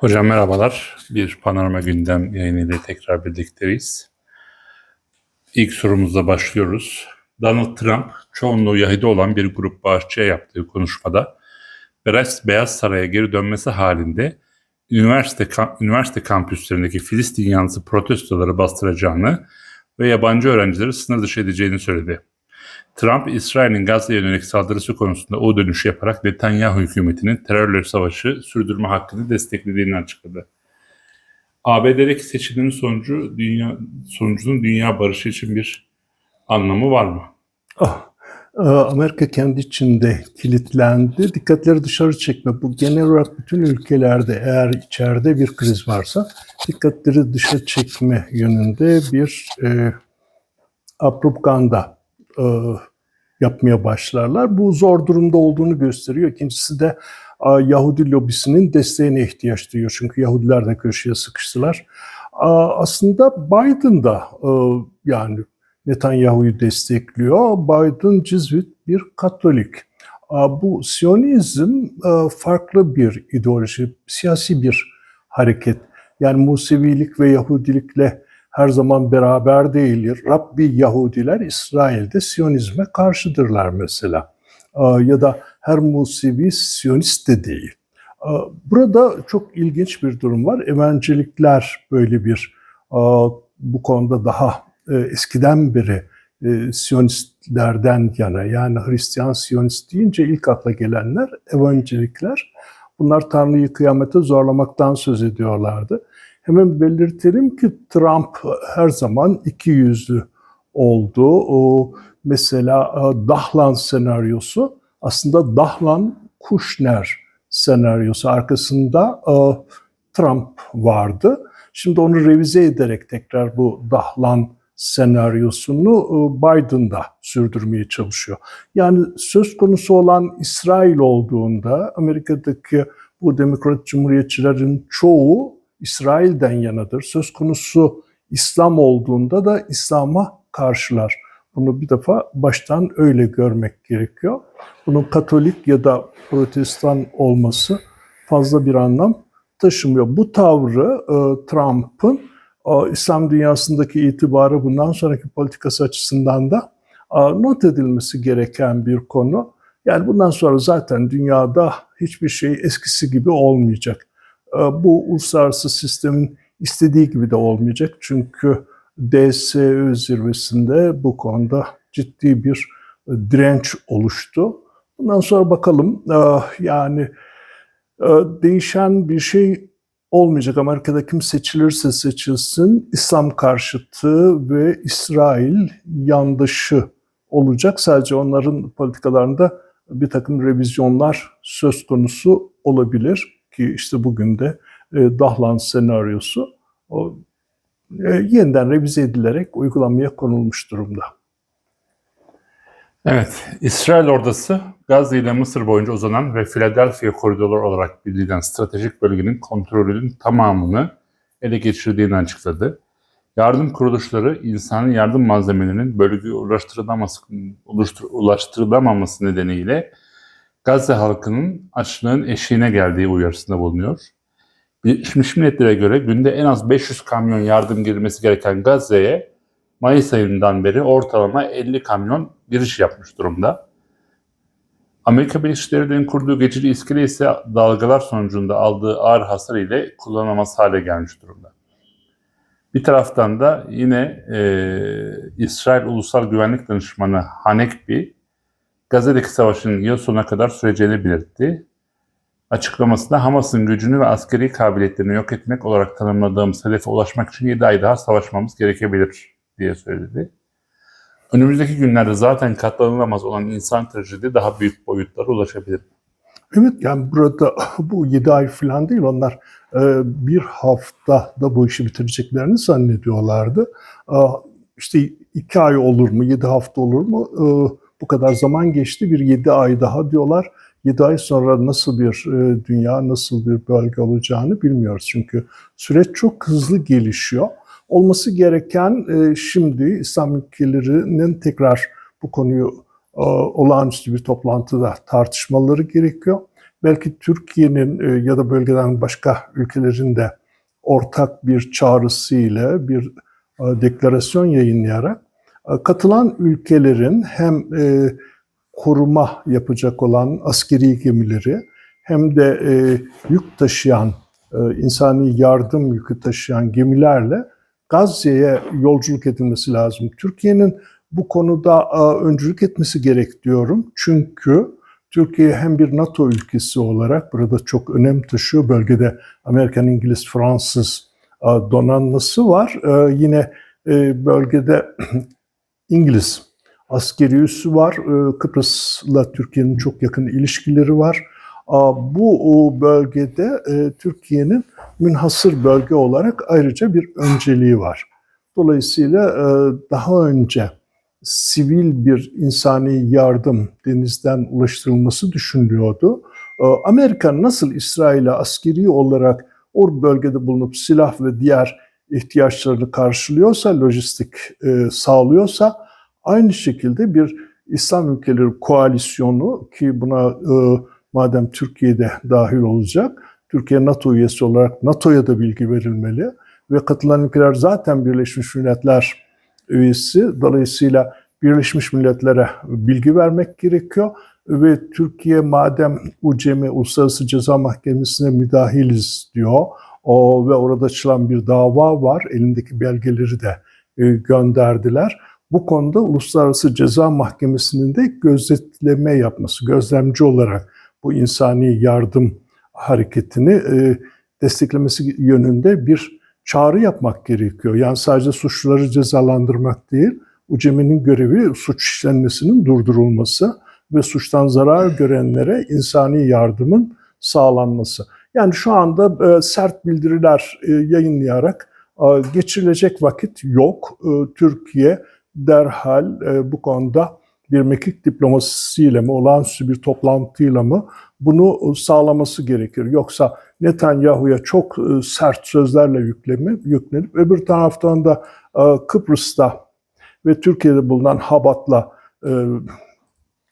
Hocam merhabalar. Bir panorama gündem yayınıyla tekrar birlikteyiz. İlk sorumuzla başlıyoruz. Donald Trump çoğunluğu Yahudi olan bir grup bağışçıya yaptığı konuşmada Beyaz, Beyaz Saray'a geri dönmesi halinde üniversite üniversite kampüslerindeki Filistin yanlısı protestoları bastıracağını ve yabancı öğrencileri sınır dışı edeceğini söyledi. Trump, İsrail'in Gazze'ye yönelik saldırısı konusunda o dönüşü yaparak Netanyahu hükümetinin terörle savaşı sürdürme hakkını desteklediğini açıkladı. ABD'deki seçimin sonucu dünya sonucunun dünya barışı için bir anlamı var mı? Ah, e, Amerika kendi içinde kilitlendi. Dikkatleri dışarı çekme. Bu genel olarak bütün ülkelerde eğer içeride bir kriz varsa dikkatleri dışarı çekme yönünde bir e, propaganda e, yapmaya başlarlar. Bu zor durumda olduğunu gösteriyor. İkincisi de e, Yahudi lobisinin desteğine ihtiyaç duyuyor. Çünkü Yahudiler de köşeye sıkıştılar. E, aslında Biden da e, yani Netanyahu'yu destekliyor. Biden Cizvit bir Katolik. Bu Siyonizm farklı bir ideoloji, siyasi bir hareket. Yani Musevilik ve Yahudilikle her zaman beraber değildir. Rabbi Yahudiler İsrail'de Siyonizme karşıdırlar mesela. Ya da her Musevi Siyonist de değil. Burada çok ilginç bir durum var. Evangelikler böyle bir bu konuda daha e, eskiden beri e, Siyonistlerden yana yani Hristiyan Siyonist deyince ilk akla gelenler evangelikler. Bunlar Tanrı'yı kıyamete zorlamaktan söz ediyorlardı. Hemen belirtelim ki Trump her zaman iki yüzlü oldu. O mesela e, Dahlan senaryosu aslında Dahlan Kushner senaryosu arkasında e, Trump vardı. Şimdi onu revize ederek tekrar bu Dahlan senaryosunu e, Biden da sürdürmeye çalışıyor. Yani söz konusu olan İsrail olduğunda Amerika'daki bu demokrat cumhuriyetçilerin çoğu İsrail'den yanadır. Söz konusu İslam olduğunda da İslam'a karşılar. Bunu bir defa baştan öyle görmek gerekiyor. Bunun Katolik ya da Protestan olması fazla bir anlam taşımıyor. Bu tavrı e, Trump'ın İslam dünyasındaki itibarı bundan sonraki politikası açısından da not edilmesi gereken bir konu. Yani bundan sonra zaten dünyada hiçbir şey eskisi gibi olmayacak. Bu uluslararası sistemin istediği gibi de olmayacak. Çünkü DSÖ zirvesinde bu konuda ciddi bir direnç oluştu. Bundan sonra bakalım yani değişen bir şey olmayacak. Amerika'da kim seçilirse seçilsin İslam karşıtı ve İsrail yandaşı olacak. Sadece onların politikalarında bir takım revizyonlar söz konusu olabilir ki işte bugün de e, Dahlan senaryosu o, e, yeniden revize edilerek uygulamaya konulmuş durumda. Evet, İsrail ordusu Gazze ile Mısır boyunca uzanan ve Philadelphia koridoru olarak bilinen stratejik bölgenin kontrolünün tamamını ele geçirdiğini açıkladı. Yardım kuruluşları insanın yardım malzemelerinin bölgeye ulaştırılamaması, ulaştırılamaması nedeniyle Gazze halkının açlığın eşiğine geldiği uyarısında bulunuyor. Birleşmiş Milletler'e göre günde en az 500 kamyon yardım girmesi gereken Gazze'ye Mayıs ayından beri ortalama 50 kamyon giriş yapmış durumda. Amerika Birleşik Devletleri'nin kurduğu geçici iskele ise dalgalar sonucunda aldığı ağır hasar ile kullanılamaz hale gelmiş durumda. Bir taraftan da yine e, İsrail Ulusal Güvenlik Danışmanı Hanekbi, Gazze'deki savaşın yıl sonuna kadar süreceğini belirtti. Açıklamasında Hamas'ın gücünü ve askeri kabiliyetlerini yok etmek olarak tanımladığımız hedefe ulaşmak için 7 ay daha savaşmamız gerekebilir diye söyledi. Önümüzdeki günlerde zaten katlanılamaz olan insan trajedi daha büyük boyutlara ulaşabilir. Evet yani burada bu 7 ay falan değil onlar e, bir hafta da bu işi bitireceklerini zannediyorlardı. E, işte 2 ay olur mu 7 hafta olur mu e, bu kadar zaman geçti bir 7 ay daha diyorlar. 7 ay sonra nasıl bir dünya, nasıl bir bölge olacağını bilmiyoruz. Çünkü süreç çok hızlı gelişiyor olması gereken e, şimdi İslam ülkelerinin tekrar bu konuyu e, olağanüstü bir toplantıda tartışmaları gerekiyor. belki Türkiye'nin e, ya da bölgeden başka ülkelerin de ortak bir çağrısıyla bir e, deklarasyon yayınlayarak e, katılan ülkelerin hem e, koruma yapacak olan askeri gemileri hem de e, yük taşıyan, e, insani yardım yükü taşıyan gemilerle Gazze'ye yolculuk edilmesi lazım. Türkiye'nin bu konuda e, öncülük etmesi gerek diyorum. Çünkü Türkiye hem bir NATO ülkesi olarak burada çok önem taşıyor. Bölgede Amerikan, İngiliz, Fransız e, donanması var. E, yine e, bölgede İngiliz askeri üssü var. E, Kıbrıs'la Türkiye'nin çok yakın ilişkileri var. Bu bölgede e, Türkiye'nin münhasır bölge olarak ayrıca bir önceliği var. Dolayısıyla e, daha önce sivil bir insani yardım denizden ulaştırılması düşünülüyordu. E, Amerika nasıl İsrail'e askeri olarak o bölgede bulunup silah ve diğer ihtiyaçlarını karşılıyorsa, lojistik e, sağlıyorsa aynı şekilde bir İslam ülkeleri koalisyonu ki buna e, madem Türkiye'de dahil olacak, Türkiye NATO üyesi olarak NATO'ya da bilgi verilmeli ve katılan ülkeler zaten Birleşmiş Milletler üyesi. Dolayısıyla Birleşmiş Milletler'e bilgi vermek gerekiyor ve Türkiye madem UCM Uluslararası Ceza Mahkemesi'ne müdahiliz diyor o ve orada açılan bir dava var. Elindeki belgeleri de e, gönderdiler. Bu konuda Uluslararası Ceza Mahkemesi'nin de gözetleme yapması, gözlemci olarak bu insani yardım hareketini e, desteklemesi yönünde bir çağrı yapmak gerekiyor. Yani sadece suçluları cezalandırmak değil, UCM'nin görevi suç işlenmesinin durdurulması ve suçtan zarar görenlere insani yardımın sağlanması. Yani şu anda e, sert bildiriler e, yayınlayarak e, geçirilecek vakit yok. E, Türkiye derhal bu konuda bir mekik diplomasisiyle mi, olağanüstü bir toplantıyla mı bunu sağlaması gerekir. Yoksa Netanyahu'ya çok sert sözlerle yüklemi, yüklenip öbür taraftan da Kıbrıs'ta ve Türkiye'de bulunan Habat'la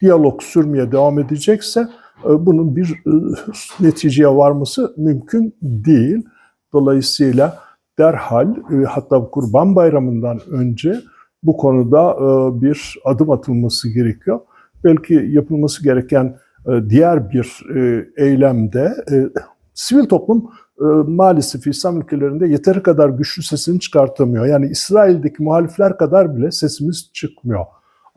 diyalog sürmeye devam edecekse bunun bir e, neticeye varması mümkün değil. Dolayısıyla derhal e, hatta Kurban Bayramı'ndan önce bu konuda e, bir adım atılması gerekiyor. Belki yapılması gereken e, diğer bir e, eylemde e, sivil toplum e, maalesef İslam ülkelerinde yeteri kadar güçlü sesini çıkartamıyor. Yani İsrail'deki muhalifler kadar bile sesimiz çıkmıyor.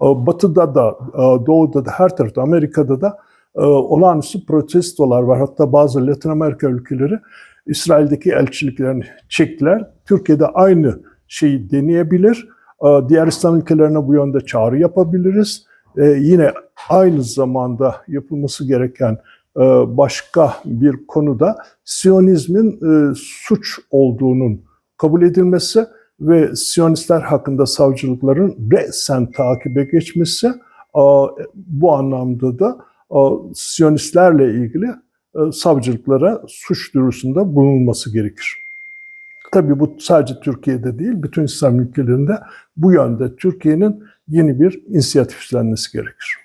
E, Batı'da da, e, Doğu'da da, her tarafta, Amerika'da da e, olağanüstü protestolar var. Hatta bazı Latin Amerika ülkeleri İsrail'deki elçiliklerini çektiler. Türkiye'de aynı şeyi deneyebilir. E, Diğer İslam ülkelerine bu yönde çağrı yapabiliriz. E, Yine aynı zamanda yapılması gereken e, başka bir konuda Siyonizmin e, suç olduğunun kabul edilmesi ve Siyonistler hakkında savcılıkların resen takibe geçmesi e, bu anlamda da Siyonistlerle ilgili e, savcılıklara suç duyurusunda bulunması gerekir. Tabii bu sadece Türkiye'de değil, bütün İslam ülkelerinde bu yönde Türkiye'nin yeni bir inisiyatif üstlenmesi gerekir.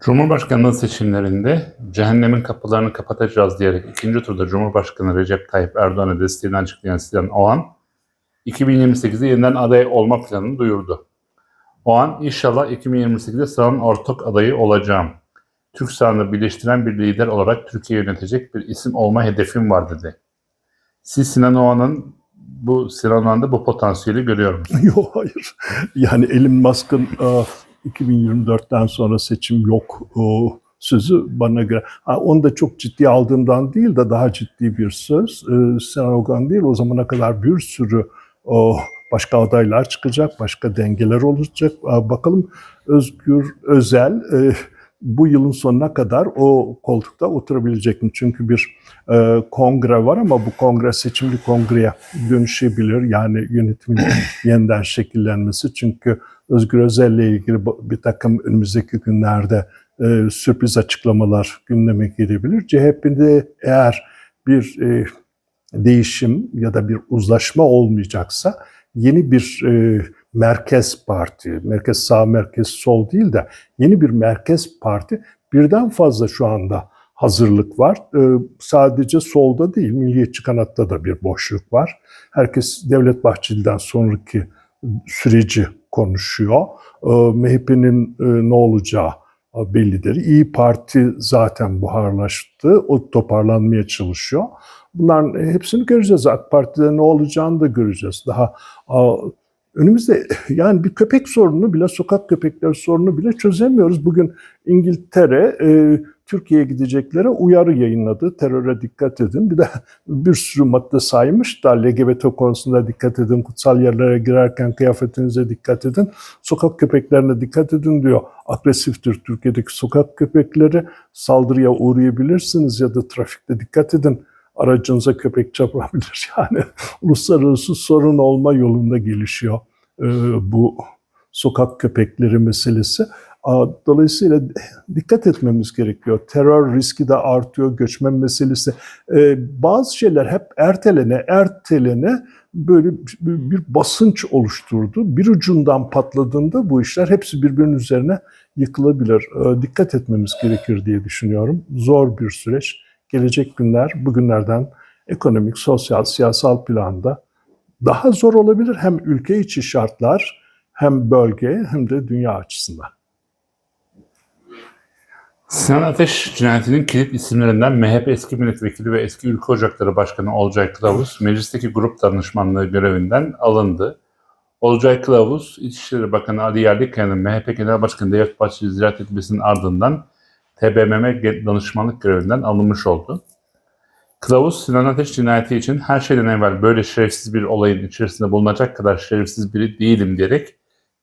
Cumhurbaşkanlığı seçimlerinde cehennemin kapılarını kapatacağız diyerek ikinci turda Cumhurbaşkanı Recep Tayyip Erdoğan'a desteğini açıklayan Sinan Oğan, 2028'de yeniden aday olma planını duyurdu. Oğan, inşallah 2028'de sahanın ortak adayı olacağım. Türk sahanı birleştiren bir lider olarak Türkiye yönetecek bir isim olma hedefim var dedi. Siz Sinan Oğan'ın bu Sinan Oğan'da bu potansiyeli görüyor musunuz? Yok hayır. Yani Elon Musk'ın e, 2024'ten sonra seçim yok o sözü bana göre. Ha, onu da çok ciddi aldığımdan değil de daha ciddi bir söz. E, Sinan Ogan değil o zamana kadar bir sürü o, başka adaylar çıkacak, başka dengeler olacak. Bakalım Özgür Özel e, bu yılın sonuna kadar o koltukta oturabilecek mi? Çünkü bir e, kongre var ama bu kongre seçimli kongreye dönüşebilir. Yani yönetimin yeniden şekillenmesi. Çünkü Özgür Özel'le ilgili bu- bir takım önümüzdeki günlerde e, sürpriz açıklamalar gündeme gelebilir. CHP'de eğer bir e, değişim ya da bir uzlaşma olmayacaksa yeni bir e, merkez parti, merkez sağ, merkez sol değil de yeni bir merkez parti birden fazla şu anda hazırlık var. Ee, sadece solda değil, milliyetçi kanatta da bir boşluk var. Herkes Devlet Bahçeli'den sonraki süreci konuşuyor. Ee, MHP'nin e, ne olacağı e, bellidir. İyi Parti zaten buharlaştı. O toparlanmaya çalışıyor. Bunların hepsini göreceğiz. AK Parti'de ne olacağını da göreceğiz. Daha önümüzde yani bir köpek sorunu bile, sokak köpekleri sorunu bile çözemiyoruz. Bugün İngiltere e, Türkiye'ye gideceklere uyarı yayınladı. Teröre dikkat edin. Bir de bir sürü madde saymış da LGBT konusunda dikkat edin. Kutsal yerlere girerken kıyafetinize dikkat edin. Sokak köpeklerine dikkat edin diyor. Agresiftir Türkiye'deki sokak köpekleri. Saldırıya uğrayabilirsiniz ya da trafikte dikkat edin. Aracınıza köpek çarpabilir. Yani uluslararası sorun olma yolunda gelişiyor e, bu sokak köpekleri meselesi. Dolayısıyla dikkat etmemiz gerekiyor. Terör riski de artıyor, göçmen meselesi. E, bazı şeyler hep ertelene, ertelene böyle bir, bir basınç oluşturdu. Bir ucundan patladığında bu işler hepsi birbirinin üzerine yıkılabilir. E, dikkat etmemiz gerekir diye düşünüyorum. Zor bir süreç. Gelecek günler bugünlerden ekonomik, sosyal, siyasal planda daha zor olabilir. Hem ülke içi şartlar hem bölge hem de dünya açısından. Sinan Ateş cinayetinin kilit isimlerinden MHP eski milletvekili ve eski Ülke Ocakları Başkanı Olcay Kılavuz meclisteki grup danışmanlığı görevinden alındı. Olcay Kılavuz, İçişleri Bakanı Ali Yerlikaya'nın MHP Genel Başkanı Devlet Bahçeli ziyaret etmesinin ardından TBMM danışmanlık görevinden alınmış oldu. Kılavuz, Sinan Ateş cinayeti için her şeyden evvel böyle şerefsiz bir olayın içerisinde bulunacak kadar şerefsiz biri değilim diyerek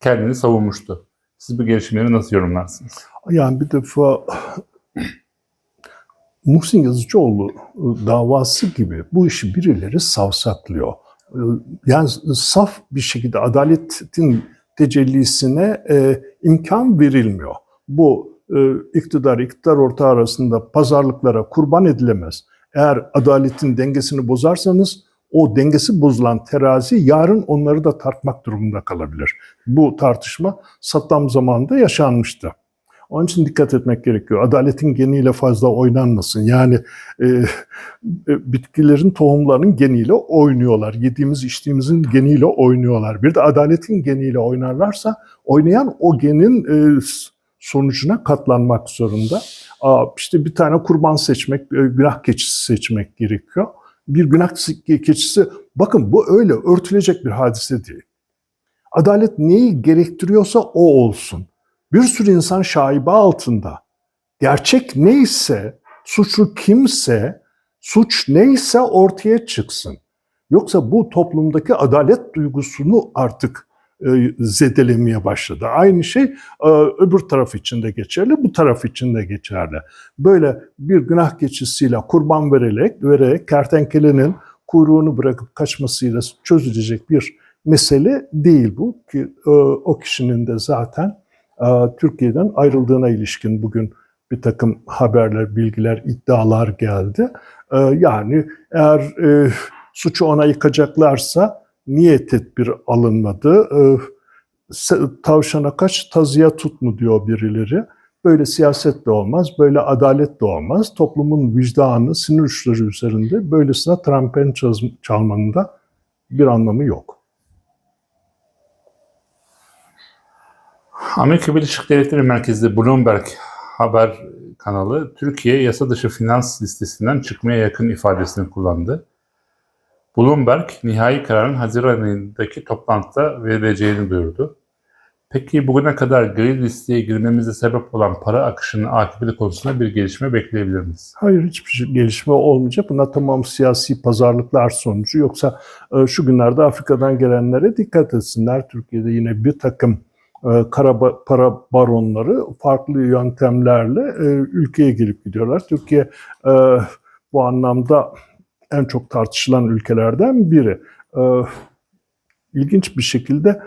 kendini savunmuştu. Siz bu gelişmeleri nasıl yorumlarsınız? Yani bir defa Muhsin Yazıcıoğlu davası gibi bu işi birileri savsaklıyor. Yani saf bir şekilde adaletin tecellisine e, imkan verilmiyor. Bu iktidar, iktidar ortağı arasında pazarlıklara kurban edilemez. Eğer adaletin dengesini bozarsanız o dengesi bozulan terazi yarın onları da tartmak durumunda kalabilir. Bu tartışma Saddam zamanında yaşanmıştı. Onun için dikkat etmek gerekiyor. Adaletin geniyle fazla oynanmasın. Yani e, e, bitkilerin tohumlarının geniyle oynuyorlar. Yediğimiz içtiğimizin geniyle oynuyorlar. Bir de adaletin geniyle oynarlarsa oynayan o genin e, sonucuna katlanmak zorunda. Aa, işte bir tane kurban seçmek, günah keçisi seçmek gerekiyor. Bir günah keçisi, bakın bu öyle örtülecek bir hadise değil. Adalet neyi gerektiriyorsa o olsun. Bir sürü insan şaibe altında. Gerçek neyse, suçlu kimse, suç neyse ortaya çıksın. Yoksa bu toplumdaki adalet duygusunu artık zedelemeye başladı. Aynı şey e, öbür taraf için de geçerli, bu taraf için de geçerli. Böyle bir günah keçisiyle kurban vererek, vererek kertenkelenin kuyruğunu bırakıp kaçmasıyla çözülecek bir mesele değil bu ki e, o kişinin de zaten e, Türkiye'den ayrıldığına ilişkin bugün bir takım haberler, bilgiler, iddialar geldi. E, yani eğer e, suçu ona yıkacaklarsa niye tedbir alınmadı? Tavşana kaç, tazıya tut mu diyor birileri. Böyle siyaset de olmaz, böyle adalet de olmaz. Toplumun vicdanı, sinir uçları üzerinde böylesine trampen çalmanın da bir anlamı yok. Amerika Birleşik Devletleri merkezli Bloomberg haber kanalı Türkiye yasa dışı finans listesinden çıkmaya yakın ifadesini kullandı. Bloomberg nihai kararın Haziran ayındaki toplantıda verileceğini duyurdu. Peki bugüne kadar gri listeye girmemize sebep olan para akışının akıbeti konusunda bir gelişme bekleyebilir miyiz? Hayır hiçbir gelişme olmayacak. Bunlar tamam siyasi pazarlıklar sonucu. Yoksa şu günlerde Afrika'dan gelenlere dikkat etsinler. Türkiye'de yine bir takım kara para baronları farklı yöntemlerle ülkeye girip gidiyorlar. Türkiye bu anlamda en çok tartışılan ülkelerden biri. İlginç bir şekilde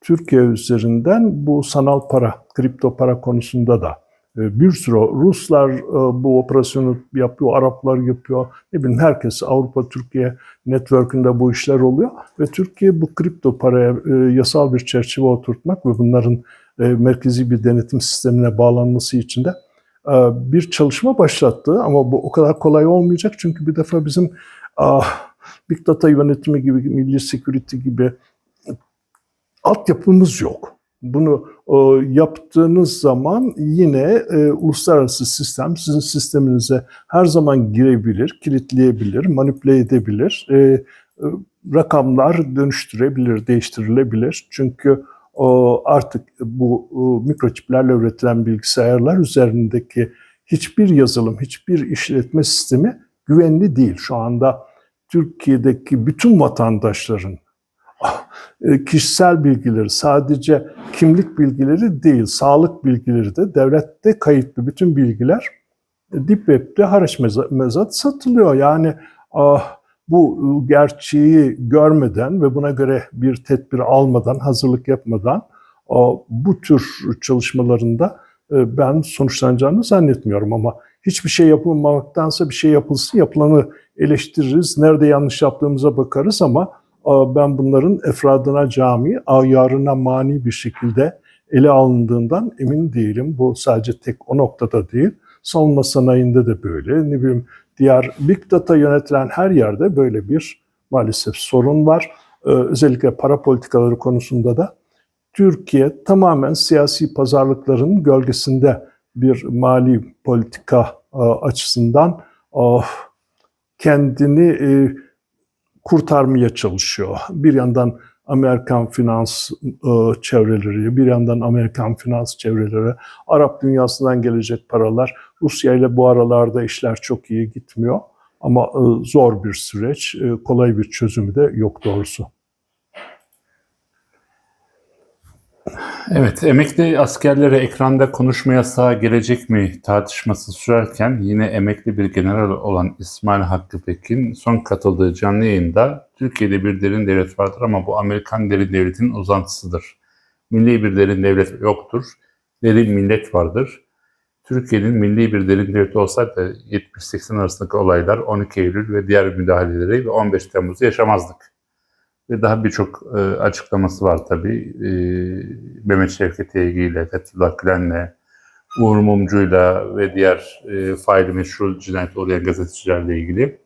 Türkiye üzerinden bu sanal para, kripto para konusunda da bir sürü Ruslar bu operasyonu yapıyor, Araplar yapıyor. Ne bileyim herkes Avrupa Türkiye network'ünde bu işler oluyor ve Türkiye bu kripto paraya yasal bir çerçeve oturtmak ve bunların merkezi bir denetim sistemine bağlanması için de e, bir çalışma başlattı ama bu o kadar kolay olmayacak çünkü bir defa bizim ah, Big Data yönetimi gibi, milli security gibi altyapımız yok. Bunu e, yaptığınız zaman yine e, uluslararası sistem sizin sisteminize her zaman girebilir, kilitleyebilir, manipüle edebilir. E, e, rakamlar dönüştürebilir, değiştirilebilir. Çünkü o artık bu mikroçiplerle üretilen bilgisayarlar üzerindeki hiçbir yazılım, hiçbir işletme sistemi güvenli değil. Şu anda Türkiye'deki bütün vatandaşların e, kişisel bilgileri, sadece kimlik bilgileri değil, sağlık bilgileri de devlette kayıtlı bütün bilgiler e, Deep Web'de haraç meza- mezat satılıyor. Yani ah, bu e, gerçeği görmeden ve buna göre bir tedbir almadan, hazırlık yapmadan bu tür çalışmalarında e, ben sonuçlanacağını zannetmiyorum ama hiçbir şey yapılmamaktansa bir şey yapılsın, yapılanı eleştiririz, nerede yanlış yaptığımıza bakarız ama Aa, ben bunların efradına cami, ayarına mani bir şekilde ele alındığından emin değilim. Bu sadece tek o noktada değil. Savunma sanayinde de böyle. Ne bileyim diğer big data yönetilen her yerde böyle bir maalesef sorun var. Ee, özellikle para politikaları konusunda da Türkiye tamamen siyasi pazarlıkların gölgesinde bir mali politika e, açısından kendini e, kurtarmaya çalışıyor. Bir yandan Amerikan finans e, çevreleri, bir yandan Amerikan finans çevreleri, Arap dünyasından gelecek paralar. Rusya ile bu aralarda işler çok iyi gitmiyor. Ama e, zor bir süreç, e, kolay bir çözümü de yok doğrusu. Evet, emekli askerlere ekranda konuşma yasağı gelecek mi tartışması sürerken yine emekli bir general olan İsmail Hakkı Pekin son katıldığı canlı yayında Türkiye'de bir derin devlet vardır ama bu Amerikan derin devletinin uzantısıdır. Milli bir derin devlet yoktur. Derin millet vardır. Türkiye'nin milli bir derin devlet olsaydı 70-80 arasındaki olaylar 12 Eylül ve diğer müdahaleleri ve 15 Temmuz'u yaşamazdık ve daha birçok e, açıklaması var tabii. E, Mehmet Şevket ile, Fethullah Gülen'le, Uğur Mumcu'yla ve diğer e, faili meşru cinayet uğrayan gazetecilerle ilgili.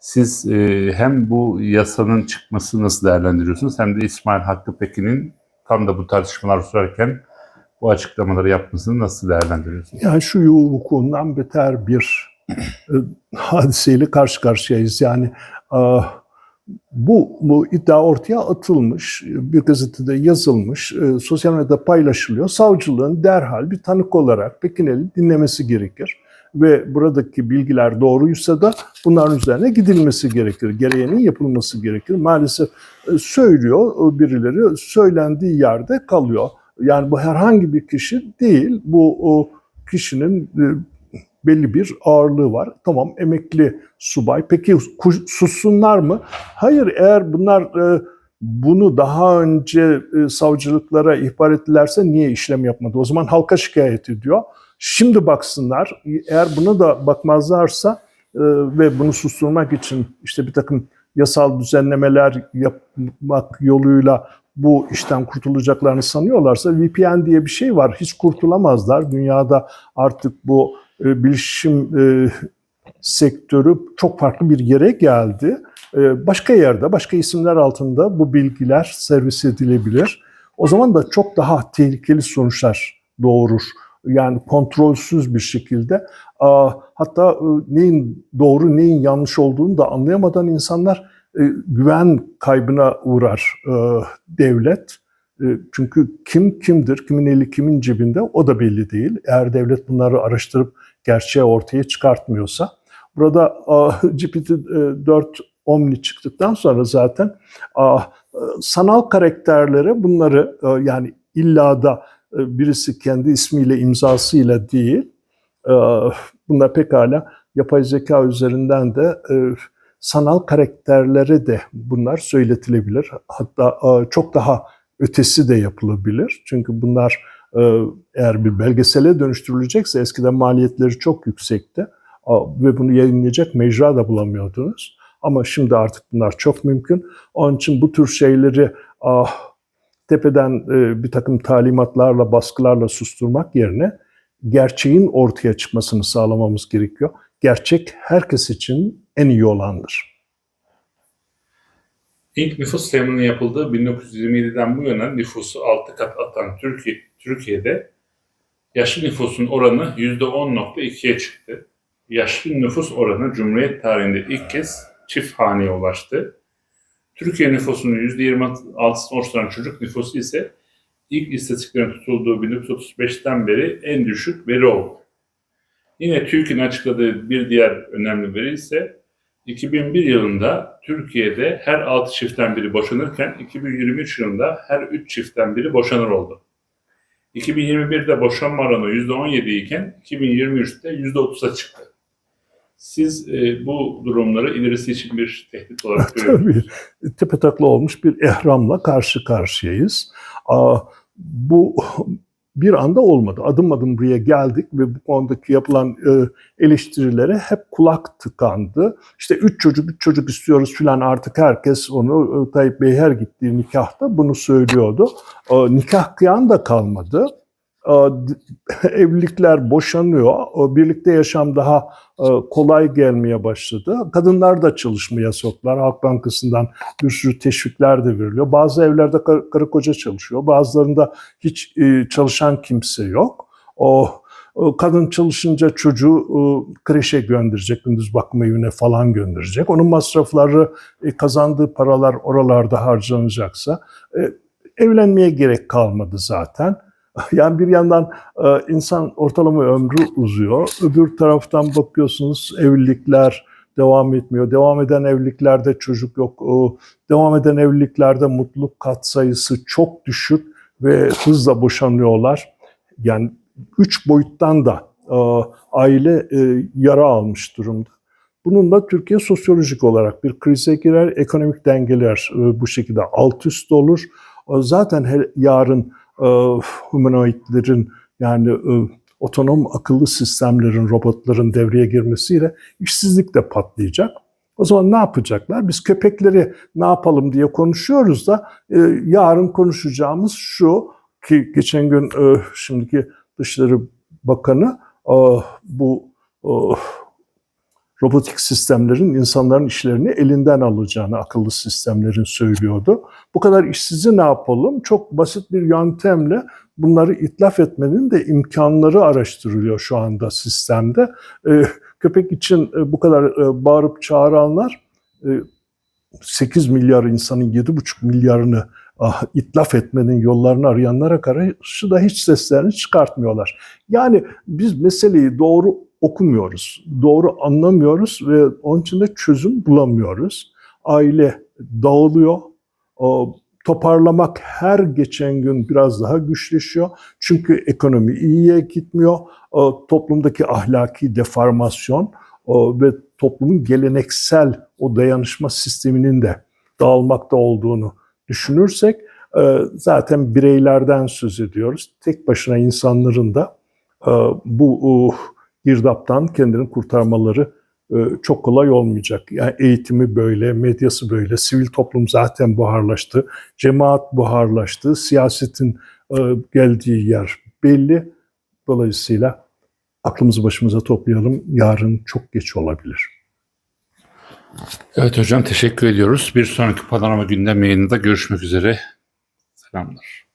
Siz e, hem bu yasanın çıkmasını nasıl değerlendiriyorsunuz hem de İsmail Hakkı Pekin'in tam da bu tartışmalar sürerken bu açıklamaları yapmasını nasıl değerlendiriyorsunuz? Yani şu vukuundan beter bir e, hadiseyle karşı karşıyayız. Yani ah, bu, bu iddia ortaya atılmış, bir gazetede yazılmış, e, sosyal medyada paylaşılıyor. Savcılığın derhal bir tanık olarak Pekinel'i dinlemesi gerekir. Ve buradaki bilgiler doğruysa da bunların üzerine gidilmesi gerekir. Gereğinin yapılması gerekir. Maalesef e, söylüyor e, birileri, söylendiği yerde kalıyor. Yani bu herhangi bir kişi değil, bu o kişinin belli bir ağırlığı var. Tamam emekli subay. Peki sussunlar mı? Hayır eğer bunlar e, bunu daha önce e, savcılıklara ihbar ettilerse niye işlem yapmadı? O zaman halka şikayet ediyor. Şimdi baksınlar. Eğer buna da bakmazlarsa e, ve bunu susturmak için işte bir takım yasal düzenlemeler yapmak yoluyla bu işten kurtulacaklarını sanıyorlarsa VPN diye bir şey var. Hiç kurtulamazlar. Dünyada artık bu bilişim e, sektörü çok farklı bir yere geldi. E, başka yerde, başka isimler altında bu bilgiler servis edilebilir. O zaman da çok daha tehlikeli sonuçlar doğurur. Yani kontrolsüz bir şekilde. Hatta e, neyin doğru, neyin yanlış olduğunu da anlayamadan insanlar e, güven kaybına uğrar e, devlet. E, Çünkü kim kimdir, kimin eli kimin cebinde o da belli değil. Eğer devlet bunları araştırıp gerçeği ortaya çıkartmıyorsa. Burada GPT-4 Omni çıktıktan sonra zaten e, sanal karakterlere bunları e, yani illa da e, birisi kendi ismiyle imzasıyla değil e, bunlar pekala yapay zeka üzerinden de e, sanal karakterlere de bunlar söyletilebilir. Hatta e, çok daha ötesi de yapılabilir. Çünkü bunlar e, eğer bir belgesele dönüştürülecekse eskiden maliyetleri çok yüksekti ve bunu yayınlayacak mecra da bulamıyordunuz. Ama şimdi artık bunlar çok mümkün. Onun için bu tür şeyleri ah, tepeden e, bir takım talimatlarla, baskılarla susturmak yerine gerçeğin ortaya çıkmasını sağlamamız gerekiyor. Gerçek herkes için en iyi olandır. İlk nüfus sayımının yapıldığı 1927'den bu yana nüfusu 6 kat atan Türkiye, Türkiye'de yaşlı nüfusun oranı %10.2'ye çıktı. Yaşlı nüfus oranı Cumhuriyet tarihinde ilk kez çift haneye ulaştı. Türkiye nüfusunun %26'sını oluşturan çocuk nüfusu ise ilk istatistiklerin tutulduğu 1935'ten beri en düşük veri oldu. Yine TÜİK'in açıkladığı bir diğer önemli veri ise 2001 yılında Türkiye'de her 6 çiftten biri boşanırken 2023 yılında her 3 çiftten biri boşanır oldu. 2021'de boşanma oranı %17 iken 2023'te %30'a çıktı. Siz e, bu durumları ilerisi için bir tehdit olarak görüyor musunuz? Tabii tepetaklı olmuş bir ehramla karşı karşıyayız. Aa, bu bir anda olmadı. Adım adım buraya geldik ve bu konudaki yapılan e, eleştirilere hep kulak tıkandı. İşte üç çocuk, üç çocuk istiyoruz filan artık herkes onu e, Tayyip Bey her gittiği nikahta bunu söylüyordu. Nikah kıyan da kalmadı. E, d- evlilikler boşanıyor. E, birlikte yaşam daha e, kolay gelmeye başladı. Kadınlar da çalışmaya soktular. Halk Bankası'ndan bir sürü teşvikler de veriliyor. Bazı evlerde kar- karı koca çalışıyor. Bazılarında hiç e, çalışan kimse yok. O kadın çalışınca çocuğu e, kreşe gönderecek, gündüz bakım evine falan gönderecek. Onun masrafları, kazandığı paralar oralarda harcanacaksa evlenmeye gerek kalmadı zaten. Yani bir yandan e, insan ortalama ömrü uzuyor. Öbür taraftan bakıyorsunuz evlilikler devam etmiyor. Devam eden evliliklerde çocuk yok. Devam eden evliliklerde mutluluk katsayısı çok düşük ve hızla boşanıyorlar. Yani üç boyuttan da e, aile e, yara almış durumda. Bununla Türkiye sosyolojik olarak bir krize girer, ekonomik dengeler bu şekilde alt üst olur. Zaten her, yarın humanoidlerin yani e, otonom akıllı sistemlerin, robotların devreye girmesiyle işsizlik de patlayacak. O zaman ne yapacaklar? Biz köpekleri ne yapalım diye konuşuyoruz da e, yarın konuşacağımız şu ki geçen gün e, şimdiki Dışişleri Bakanı e, bu e, robotik sistemlerin insanların işlerini elinden alacağını akıllı sistemlerin söylüyordu. Bu kadar işsizi ne yapalım? Çok basit bir yöntemle bunları itlaf etmenin de imkanları araştırılıyor şu anda sistemde. E, köpek için e, bu kadar e, bağırıp çağıranlar e, 8 milyar insanın 7,5 milyarını ah, itlaf etmenin yollarını arayanlara karşı da hiç seslerini çıkartmıyorlar. Yani biz meseleyi doğru okumuyoruz, doğru anlamıyoruz ve onun için de çözüm bulamıyoruz. Aile dağılıyor, toparlamak her geçen gün biraz daha güçleşiyor. Çünkü ekonomi iyiye gitmiyor. Toplumdaki ahlaki deformasyon ve toplumun geleneksel o dayanışma sisteminin de dağılmakta olduğunu düşünürsek e, zaten bireylerden söz ediyoruz. Tek başına insanların da e, bu uh, girdaptan kendini kurtarmaları e, çok kolay olmayacak. Yani eğitimi böyle, medyası böyle, sivil toplum zaten buharlaştı, cemaat buharlaştı, siyasetin e, geldiği yer belli. Dolayısıyla aklımızı başımıza toplayalım. Yarın çok geç olabilir. Evet hocam teşekkür ediyoruz. Bir sonraki panorama gündem yayınında görüşmek üzere. Selamlar.